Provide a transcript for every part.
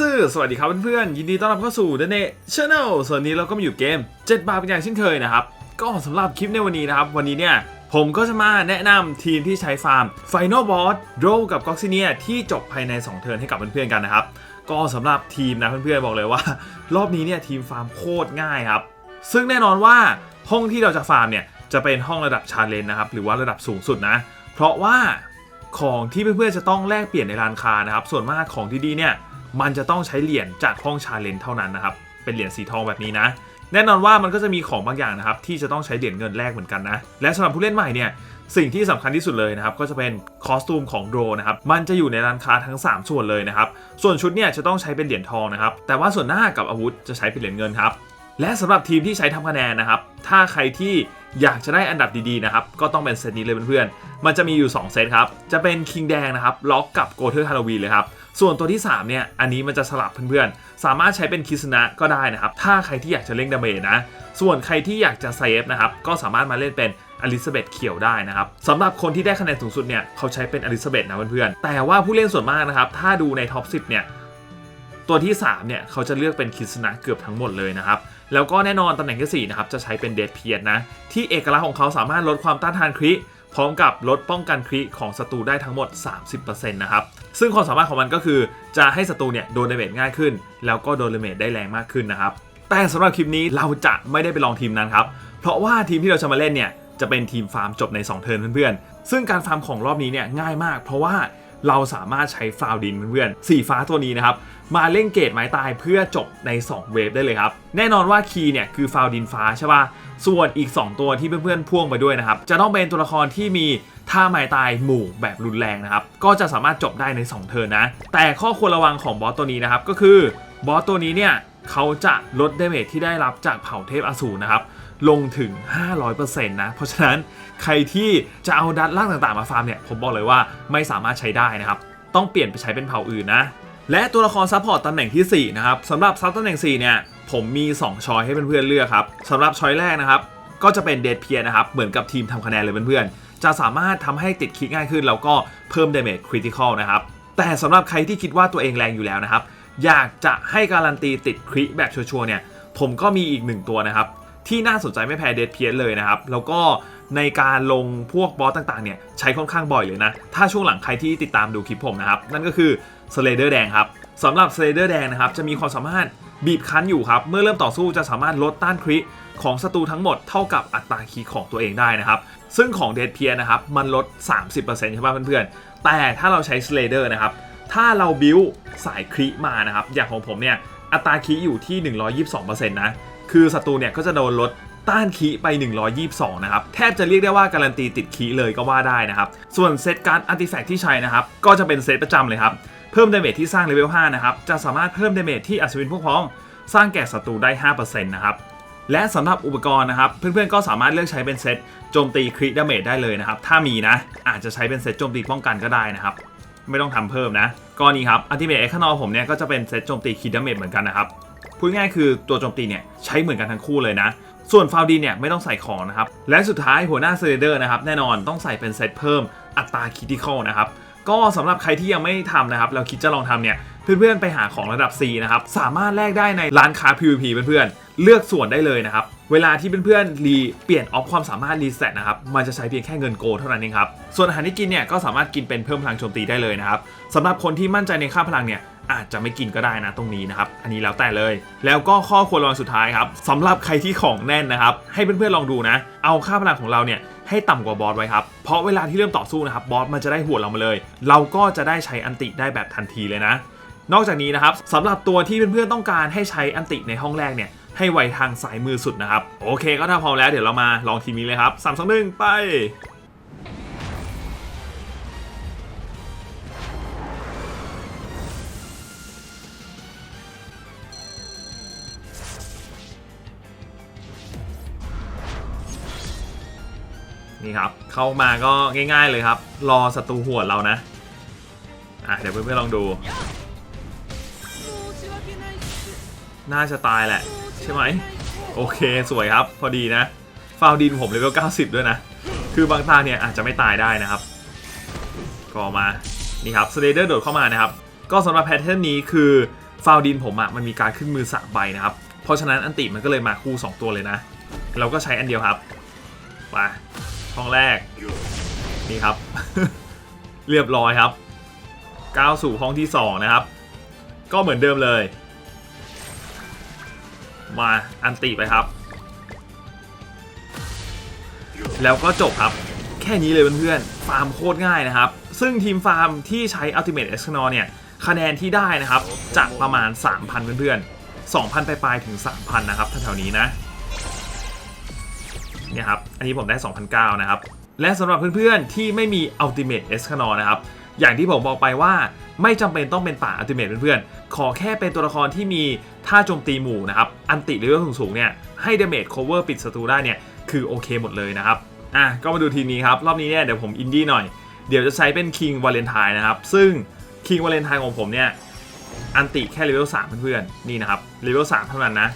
ซื่อสวัสดีครับเพื่อนๆยินดีต้อนรับเข้าสู่ The n e Channel ส่วนนี้เราก็มาอยู่เกม 7 บาทเป็นอย่างเช่นเคยนะครับ ก็สำหรับคลิปในวันนี้นะครับ วันนี้เนี่ยผมก็จะมาแนะนำทีมที่ใช้ฟาร์ม Final Boss d r o กับ g o x i n i a ที่จบภายใน 2 เทิร์นให้กับเพื่อนๆกันนะครับ ก็สำหรับทีมนะเพื่อนๆบอกเลยว่า รอบนี้เนี่ยทีมฟาร์มโคตรง่ายครับ ซึ่งแน่นอนว่าห้องที่เราจะฟาร์มเนี่ยจะเป็นห้องระดับชาเลนจ์นะครับหรือว่าระดับสูงสุดนะ เพราะว่าของที่เพื่อนๆจะต้องแลกเปลี่ยนในร้านค้านะครับส่วนมากของที่ดีเนี่ย มันจะต้องใช้เหรียญจากห้องชาเลนเท่านั้นนะครับ เป็นเหรียญสีทองแบบนี้นะ แน่นอนว่ามันก็จะมีของบางอย่างนะครับ ที่จะต้องใช้เหรียญเงินแลกเหมือนกันนะ และสำหรับผู้เล่นใหม่เนี่ยสิ่งที่สำคัญที่สุดเลยนะครับก็จะเป็นคอสตูมของโดนะครับมันจะอยู่ในร้านค้าทั้ง 3 ส่วนเลยนะครับส่วนชุดเนี่ยจะต้องใช้เป็นเหรียญทองนะครับแต่ว่าส่วนหน้ากับอาวุธจะใช้เป็นเหรียญเงินครับและสำหรับทีมที่ใช้ทำคะแนนนะครับถ้าใครที่อยากจะได้อันดับดีๆนะครับก็ต้องเป็นเซตนี้เลยเพื่อนๆมันจะมีอยู่ 2 เซตครับจะเป็นคิงแดงนะครับล็อกกับโกเทอร์ฮาโลวีนเลยครับ ส่วนตัวที่ 3 เนี่ย อันนี้มันจะสลับเพื่อนๆ สามารถใช้เป็นคิสนะก็ได้นะครับ ถ้าใครที่อยากจะเล่นดาเมจนะ ส่วนใครที่อยากจะเซฟนะครับ ก็สามารถมาเล่นเป็นอลิซาเบธเขียวได้นะครับสำหรับคนที่ได้คะแนนสูงสุดเนี่ย เขาใช้เป็นอลิซาเบธนะเพื่อนๆ แต่ว่าผู้เล่นส่วนมากนะครับ ถ้าดูในท็อป 10 เนี่ย ตัวที่ 3 เนี่ย เขาจะเลือกเป็นคิสนะเกือบทั้งหมดเลยนะครับ แล้วก็แน่นอนตำแหน่งที่4นะครับ จะใช้เป็นเดดเพียนะ ที่เอกลักษณ์ของเขาสามารถลดความต้านทานคริ พร้อมกับลดป้องกันคริของศัตรูได้ทั้งหมด 30%นะครับ ซึ่งความสามารถของมันก็คือจะให้ศัตรูเนี่ยโดนเดเมจง่ายขึ้น แล้วก็โดนเดเมจได้แรงมากขึ้นนะครับ แต่สำหรับคลิปนี้เราจะไม่ได้ไปลองทีมนั้นครับ เพราะว่าทีมที่เราจะมาเล่นเนี่ยจะเป็นทีมฟาร์มจบใน 2 เทิร์นเพื่อนๆ ซึ่งการฟาร์มของรอบนี้เนี่ยง่ายมาก เพราะว่า เราสามารถใช้ฟาวดินเพื่อนๆสีฟ้าตัวนี้นะครับมาเล่นเกตไม้ตายเพื่อจบใน 2 เวฟได้เลยครับ แน่นอนว่าคีย์เนี่ยคือฟาวดินฟ้าใช่ป่ะส่วนอีก 2 ตัวที่เพื่อนๆพ่วงไปด้วยนะครับ จะต้องเป็นตัวละครที่มีท่าไม้ตายหมู่แบบรุนแรงนะครับ ก็จะสามารถจบได้ใน 2 เทิร์นนะ แต่ข้อควรระวังของบอสตัวนี้นะครับ ก็คือบอสตัวนี้เนี่ยเขาจะลดเดเมจที่ได้รับจากเผ่าเทพอสูรนะครับ ลงถึง 500%นะ เพราะฉะนั้นใครที่จะเอาดัตล่างต่างๆมาฟาร์มเนี่ย ผมบอกเลยว่าไม่สามารถใช้ได้นะครับ ต้องเปลี่ยนไปใช้เป็นเผ่าอื่นนะ และตัวละครซัพพอร์ตตำแหน่งทีสี่4 นะครับสำหรับซับตำแหน่ง 4 เนี่ย ผมมี 2ชอยให้เพื่อนๆเลือกครับสำหรับชอยแรกนะครับ ก็จะเป็นเดดเพียนะครับ เหมือนกับทีมทำคะแนนเลยเพื่อนๆ จะสามารถทำให้ติดคิกง่ายขึ้น แล้วก็เพิ่มเดเมจคริติคอลนะครับ แต่สำหรับใครที่คิดว่าตัวเองแรงอยู่แล้วนะครับ อยากจะให้การันตีติดคริแบบชัวร์ๆเนี่ย ผมก็มีอีกหนึ่งตัวนะครับ ที่น่าสนใจไม่แพ้เดดเพียเลยนะครับ แล้วก็ในการลงพวกบอสต่างๆเนี่ยใช้ค่อนข้างบ่อยเลยนะ ถ้าช่วงหลังใครที่ติดตามดูคลิปผมนะครับ นั่นก็คือสเลเดอร์แดงครับสำหรับสเลเดอร์แดงนะครับจะมีความสามารถบีบคั้นอยู่ครับ เมื่อเริ่มต่อสู้จะสามารถลดต้านคริของศัตรูทั้งหมดเท่ากับอัตราคีย์ของตัวเองได้นะครับ ซึ่งของเดดเพียนะครับมันลด 30%ใช่ไหมเพื่อนๆ แต่ถ้าเราใช้สเลเดอร์นะครับ ถ้าเราบิวสายคริมานะครับ อย่างของผมเนี่ยอัตราคีย์อยู่ที่ 122%นะ คือศัตรูเนี่ยก็จะโดนลดต้านคีไป 122 นะครับ แทบจะเรียกได้ว่าการันตีติดคีเลยก็ว่าได้นะครับ ส่วนเซตการ์ดอาร์ติแฟกต์ที่ใช้นะครับ ก็จะเป็นเซตประจำเลยครับ เพิ่มดาเมจที่สร้างเลเวล 5 นะครับ จะสามารถเพิ่มดาเมจที่อัศวินพวกพ้อง สร้างแก่ศัตรูได้ 5%นะครับ และสำหรับอุปกรณ์นะครับ เพื่อนๆก็สามารถเลือกใช้เป็นเซตโจมตีคริดาเมจได้เลยนะครับ ถ้ามีนะ อาจจะใช้เป็นเซตโจมตีป้องกันก็ได้นะครับ ไม่ต้องทำเพิ่มนะก็นี่ครับอัลติเมทเอ็กซ์นอผมเนี่ยก็จะเป็นเซตโจมตีคิดดาเมจเหมือนกันนะครับพูดง่ายคือตัวโจมตีเนี่ยใช้เหมือนกันทั้งคู่เลยนะ ส่วนฟาวดีเนี่ยไม่ต้องใส่ของนะครับ และสุดท้ายหัวหน้าเซเลเดอร์นะครับแน่นอนต้องใส่เป็นเซตเพิ่มอัตราคิติคอลนะครับก็สำหรับใครที่ยังไม่ทำนะครับเราคิดจะลองทำเนี่ยเพื่อนๆไปหาของระดับ C นะครับสามารถแลกได้ในร้านค้า PVP เพื่อนๆ เลือกส่วนได้เลยนะครับ เวลาที่เพื่อนๆรีเปลี่ยนออฟความสามารถรีเซ็ตนะครับ มันจะใช้เพียงแค่เงินโกเท่านั้นเองครับ ส่วนอาหารที่กินเนี่ยก็สามารถกินเป็นเพิ่มพลังโจมตีได้เลยนะครับสำหรับคนที่มั่นใจในค่าพลังเนี่ยอาจจะไม่กินก็ได้นะตรงนี้นะครับ อันนี้แล้วแต่เลย แล้วก็ข้อควรระวังสุดท้ายครับสำหรับใครที่ของแน่นนะครับ ให้เพื่อนๆลองดูนะ เอาค่าพลังของเราเนี่ยให้ต่ำกว่าบอสไว้ครับ เพราะเวลาที่เริ่มต่อสู้นะครับบอสมันจะได้หัวเรามาเลย เราก็จะได้ใช้อันติได้แบบทันทีเลยนะ นอกจากนี้นะครับสำหรับตัวที่เพื่อนๆต้องการให้ใช้อันติในห้องแรกเนี่ย ให้ไวทางสายมือสุดนะครับ โอเคก็ถ้าพร้อมแล้วเดี๋ยวเรามาลองทีมนี้เลยครับสามสองหนึ่งไปนี่ครับ เข้ามาก็ง่ายๆเลยครับ รอศัตรูหัวเรานะ อะ เดี๋ยวเพื่อนๆลองดู น่าจะตายแหละ ใช่ไหมโอเคสวยครับ พอดีนะ ฟาวดินผมเลเวล90 ด้วยนะ คือบางตาเนี่ยอาจจะไม่ตายได้นะครับ ก็มานี่ครับสเลเดอร์โดดเข้ามานะครับ ก็สำหรับแพทเทิร์นนี้คือฟาวดินผมอะมันมีการขึ้นมือ3ใบนะครับ เพราะฉะนั้นอันติมันก็เลยมาคู่ 2 ตัวเลยนะ เราก็ใช้อันเดียวครับไปห้องแรกนี่ครับ เรียบร้อยครับก้าวสู่ห้องที่ 2 นะครับ ก็เหมือนเดิมเลย มาอันติไปครับ แล้วก็จบครับ แค่นี้เลยเพื่อนๆ ฟาร์มโคตรง่ายนะครับ ซึ่งทีมฟาร์มที่ใช้ Ultimate e x c n o r เนี่ย คะแนนที่ได้นะครับจะประมาณ 3,000 เพื่อนๆ 2,000 ไปลายๆถึง 3,000 นะครับแถวๆนี้นะเนี่ยครับ อันนี้ผมได้ 2,009นะครับ และสำหรับเพื่อนๆ ที่ไม่มี Ultimate e x c n o r นะครับ อย่างที่ผมบอกไปว่าไม่จำเป็นต้องเป็นป่า Ultimate เพื่อนๆ ขอแค่เป็นตัวละครที่มีท่าโจมตีหมู่นะครับ อันติเลเวลสูงๆเนี่ย ให้ damage cover ปิดศัตรูได้เนี่ย คือโอเคหมดเลยนะครับ อะ ก็มาดูทีนี้ครับ รอบนี้เนี่ยเดี๋ยวผมอินดี้หน่อย เดี๋ยวจะใช้เป็น King Valentine นะครับ ซึ่ง King Valentine ของผมเนี่ย อันติแค่เลเวล3เพื่อนๆ นี่นะครับ เลเวล3เท่านั้นนะ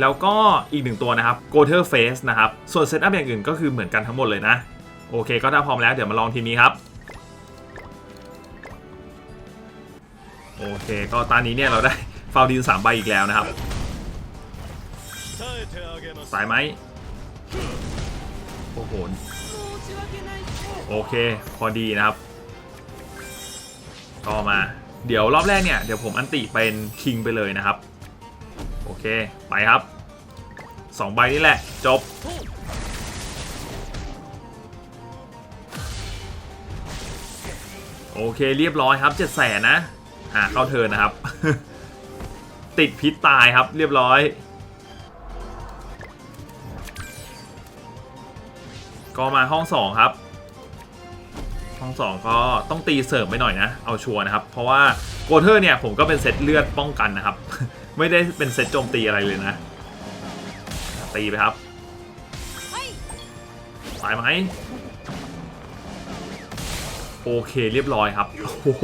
แล้วก็อีกหนึ่งตัวนะครับ g o t e r Face นะครับ ส่วนเซตอัพอย่างอื่นก็คือเหมือนกันทั้งหมดเลยนะ โอเค ก็ถ้าพร้อมแล้วเดี๋ยวมาลองทีนี้ครับ เค ก็ตอนนี้เนี่ยเราได้ฟาวดิน3ใบอีกแล้วนะครับ สายไหมโอ้โหโอเค พอดีนะครับ ก็มา เดี๋ยวรอบแรกเนี่ย เดี๋ยวผมอันติเป็นคิงไปเลยนะครับ โอเค ไปครับ2ใบนี่แหละ จบ โอเคเรียบร้อยครับ7 0 0แสนนะ อ่าเข้าเทินนะครับ ติดพิษตายครับเรียบร้อย ก็มาห้อง2ครับ ห้อง2ก็ต้องตีเสริมไปหน่อยนะ เอาชัวร์นะครับ เพราะว่าโกเทอร์เนี่ยผมก็เป็นเซตเลือดป้องกันนะครับ ไม่ได้เป็นเซตโจมตีอะไรเลยนะ ตีไปครับตายไหมโอเคเรียบร้อยครับโอ้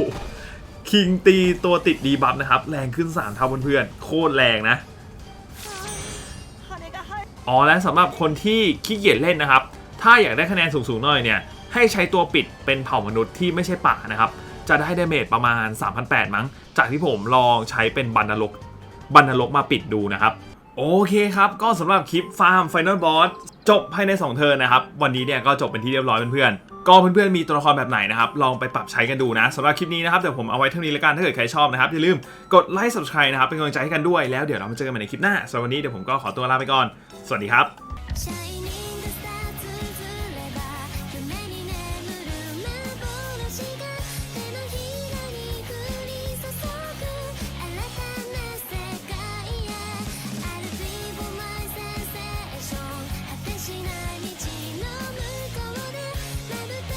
คิงตีตัวติดดีบัฟนะครับ แรงขึ้น3เท่าเพื่อนๆโคตรแรงนะ อ๋อและสำหรับคนที่ขี้เกียจเล่นนะครับ ถ้าอยากได้คะแนนสูงๆหน่อยเนี่ยให้ใช้ตัวปิดเป็นเผ่ามนุษย์ที่ไม่ใช่ป่านะครับ จะได้ดาเมจประมาณ 3,800 มั้ง จากที่ผมลองใช้เป็นบันนรกบันนรกมาปิดดูนะครับ โอเคครับ ก็สำหรับคลิปฟาร์ม Final Boss จบภายใน 2 เทิร์นนะครับ วันนี้เนี่ยก็จบเป็นที่เรียบร้อยเพื่อนๆ ก็เพื่อนๆมีตัวละครแบบไหนนะครับ ลองไปปรับใช้กันดูนะสำหรับคลิปนี้นะครับเดี๋ยวผมเอาไว้เท่านี้แล้วกันถ้าเกิดใครชอบนะครับอย่าลืมกดไลค์ subscribe นะครับเป็นกำลังใจให้กันด้วยแล้วเดี๋ยวเรามาเจอกันใหม่ในคลิปหน้าสำหรับวันนี้เดี๋ยวผมก็ขอตัวลาไปก่อน สวัสดีครับ